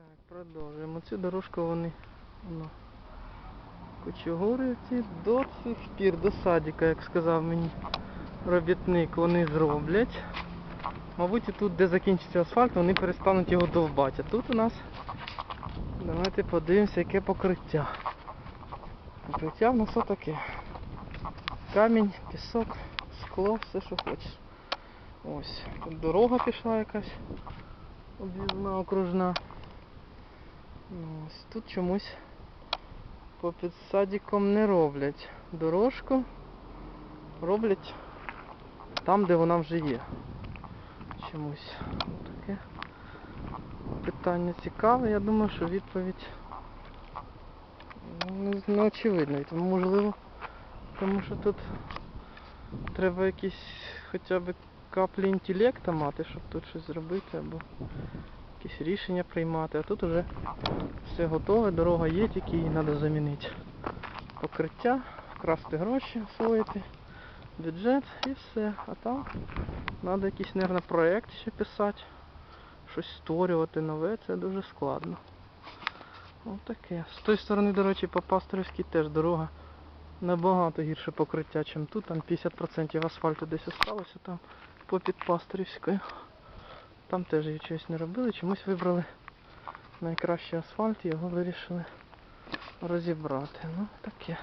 Так, продовжуємо. Цю дорожку вони воно, кучугурівці до цих пір, до садика, як сказав мені робітник, вони зроблять. Мабуть, тут, де закінчиться асфальт, вони перестануть його довбати. А тут у нас, давайте подивимося, яке покриття. Покриття в нас отаке. Камінь, пісок, скло, все, що хочеш. Ось. Тут дорога пішла якась. Об'їзна окружна. Ну, Ось тут чомусь попід садиком не роблять дорожку. Роблять там, де вона вже є. Чомусь таке питання цікаве. Я думаю, що відповідь ну, не, очевидна. Тому можливо, тому що тут треба якісь хоча б каплі інтелекту мати, щоб тут щось зробити або якісь рішення приймати. А тут вже все готове, дорога є, тільки її треба замінити. Покриття, вкрасти гроші, освоїти, бюджет і все. А там треба якийсь, мабуть, проєкт ще писати, щось створювати нове, це дуже складно. Ось таке. З тої сторони, до речі, по Пасторівській теж дорога набагато гірше покриття, ніж тут. Там 50% асфальту десь осталося там попід Пасторівською. Там теж її чогось не робили, чомусь вибрали найкращий асфальт і його вирішили розібрати. Ну, таке.